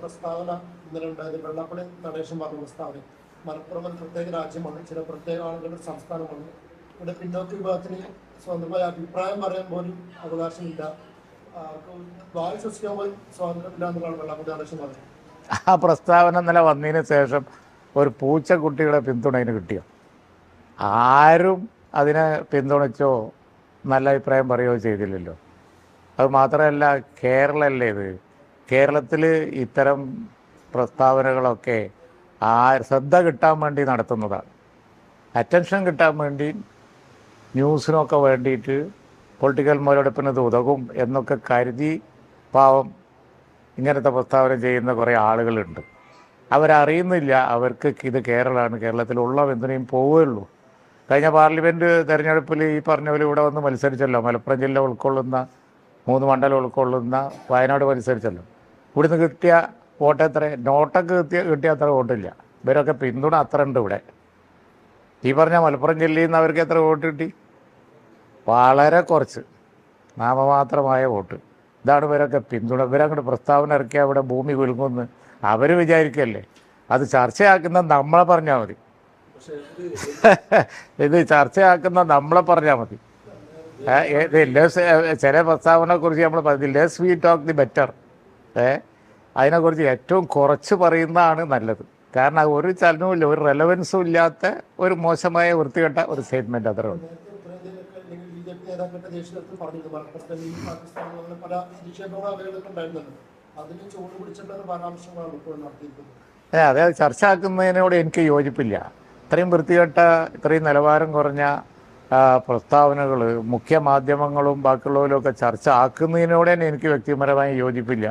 പ്രസ്താവന ഇന്നലെ ഉണ്ടായത്. വെള്ളാപ്പള്ളി നടേശൻ പറഞ്ഞ പ്രസ്താവന. മലപ്പുറം ഒരു പ്രത്യേക രാജ്യമാണ്. ചില പ്രത്യേക ആളുകളുടെ സംസ്ഥാനമാണ്. ഇവിടെ പിന്നോക്ക വിഭാഗത്തിന് സ്വന്തമായ അഭിപ്രായം പറയാൻ പോലും അവകാശമില്ല. വായു ശ്വസിക്കാൻ പോലും സ്വാതന്ത്ര്യമില്ല എന്നുള്ളതാണ് വെള്ളാപ്പള്ളി നടേശൻ പറഞ്ഞത്. ആ പ്രസ്താവന ഇന്നലെ വന്നതിന് ശേഷം ഒരു പൂച്ചക്കുട്ടിയുടെ പിന്തുണ അതിന് കിട്ടിയോ? ആരും അതിനെ പിന്തുണച്ചോ നല്ല അഭിപ്രായം പറയുകയോ ചെയ്തില്ലല്ലോ. അത് മാത്രമല്ല കേരളല്ലേ ഇത്? കേരളത്തിൽ ഇത്തരം പ്രസ്താവനകളൊക്കെ ആ ശ്രദ്ധ കിട്ടാൻ വേണ്ടി നടത്തുന്നതാണ്. അറ്റൻഷൻ കിട്ടാൻ വേണ്ടി ന്യൂസിനൊക്കെ വേണ്ടിയിട്ട് പൊളിറ്റിക്കൽ മുതലെടുപ്പിന് ഇത് ഉതകും എന്നൊക്കെ കരുതി പാവം ഇങ്ങനത്തെ പ്രസ്താവന ചെയ്യുന്ന കുറേ ആളുകളുണ്ട്. അവരറിയുന്നില്ല അവർക്ക് ഇത് കേരളമാണ് കേരളത്തിലുള്ള എന്തിനേയും പോവുകയുള്ളൂ. കഴിഞ്ഞ പാർലമെന്റ് തെരഞ്ഞെടുപ്പിൽ ഈ പറഞ്ഞ പോലെ ഇവിടെ വന്ന് മത്സരിച്ചല്ലോ മലപ്പുറം ജില്ല ഉൾക്കൊള്ളുന്ന മൂന്ന് മണ്ഡലം ഉൾക്കൊള്ളുന്ന വയനാട് മത്സരിച്ചല്ലോ. ഇവിടുന്ന് കിട്ടിയ വോട്ട് എത്ര നോട്ടൊക്കെ കിട്ടിയ കിട്ടിയ അത്ര വോട്ടില്ല. ഇവരൊക്കെ പിന്തുണ അത്ര ഉണ്ട് ഇവിടെ. ഈ പറഞ്ഞ മലപ്പുറം ജില്ലയിൽ നിന്ന് അവർക്ക് എത്ര വോട്ട് കിട്ടി? വളരെ കുറച്ച്. നാമമാത്രമായ വോട്ട്. ഇതാണ് ഇവരൊക്കെ പിന്തുണ. ഇവരങ്ങോട്ട് പ്രസ്താവന ഇറക്കിയ അവിടെ ഭൂമി കുലുങ്ങുമെന്ന് അവർ വിചാരിക്കല്ലേ? അത് ചർച്ചയാക്കുന്ന നമ്മളെ പറഞ്ഞാൽ മതി. ഇത് ചർച്ചയാക്കുന്ന നമ്മളെ പറഞ്ഞാൽ മതി. ചില പ്രസ്താവനയെ കുറിച്ച് നമ്മൾ പറഞ്ഞു less we talk the better. അതിനെക്കുറിച്ച് ഏറ്റവും കുറച്ച് പറയുന്നതാണ് നല്ലത്. കാരണം ഒരു ചലനവും ഇല്ല ഒരു റെലവൻസും ഇല്ലാത്ത ഒരു മോശമായ വൃത്തികെട്ട ഒരു സ്റ്റേറ്റ്മെന്റ് അത്രേ ഉള്ളൂ. നേതാക്കളുടെ ദേശീയ തലത്തിൽ പറഞ്ഞിരുന്നു അത് ചർച്ചയാക്കുന്നതിനോട് എനിക്ക് യോജിപ്പില്ല. ഇത്രയും വൃത്തികെട്ട ഇത്രയും നിലവാരം കുറഞ്ഞ പ്രസ്താവനകൾ മുഖ്യ മാധ്യമങ്ങളും ബാക്കിയുള്ളവരും ഒക്കെ ചർച്ച ആക്കുന്നതിനോട് തന്നെ എനിക്ക് വ്യക്തിപരമായി യോജിപ്പില്ല.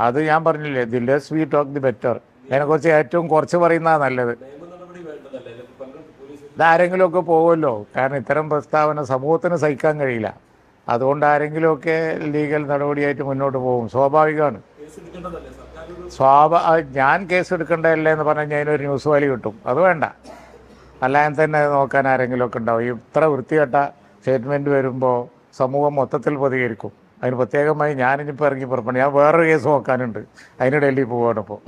അത് ഞാൻ പറഞ്ഞില്ലേ the less we talk the better അതിനെക്കുറിച്ച് ഏറ്റവും കുറച്ച് പറയുന്നതാണ് നല്ലത്. ഇതാരെങ്കിലുമൊക്കെ പോകുമല്ലോ കാരണം ഇത്തരം പ്രസ്താവന സമൂഹത്തിന് സഹിക്കാൻ കഴിയില്ല. അതുകൊണ്ട് ആരെങ്കിലുമൊക്കെ ലീഗൽ നടപടിയായിട്ട് മുന്നോട്ട് പോകും. സ്വാഭാവികമാണ്. സ്വാഭാ ഞാൻ കേസ് എടുക്കേണ്ടതല്ലേ എന്ന് പറഞ്ഞു കഴിഞ്ഞാൽ ഒരു ന്യൂസ് വാലി കിട്ടും. അത് വേണ്ട. അല്ലാതെ തന്നെ നോക്കാൻ ആരെങ്കിലുമൊക്കെ ഉണ്ടാവും. ഇത്ര വൃത്തികെട്ട സ്റ്റേറ്റ്മെന്റ് വരുമ്പോൾ സമൂഹം മൊത്തത്തിൽ പ്രതികരിക്കും. അതിന് പ്രത്യേകമായി ഞാനിപ്പോൾ ഇറങ്ങി പുറപ്പെടും ഞാൻ വേറൊരു കേസ് നോക്കാനുണ്ട്. അതിന് ഡൽഹി പോവാണ് ഇപ്പോൾ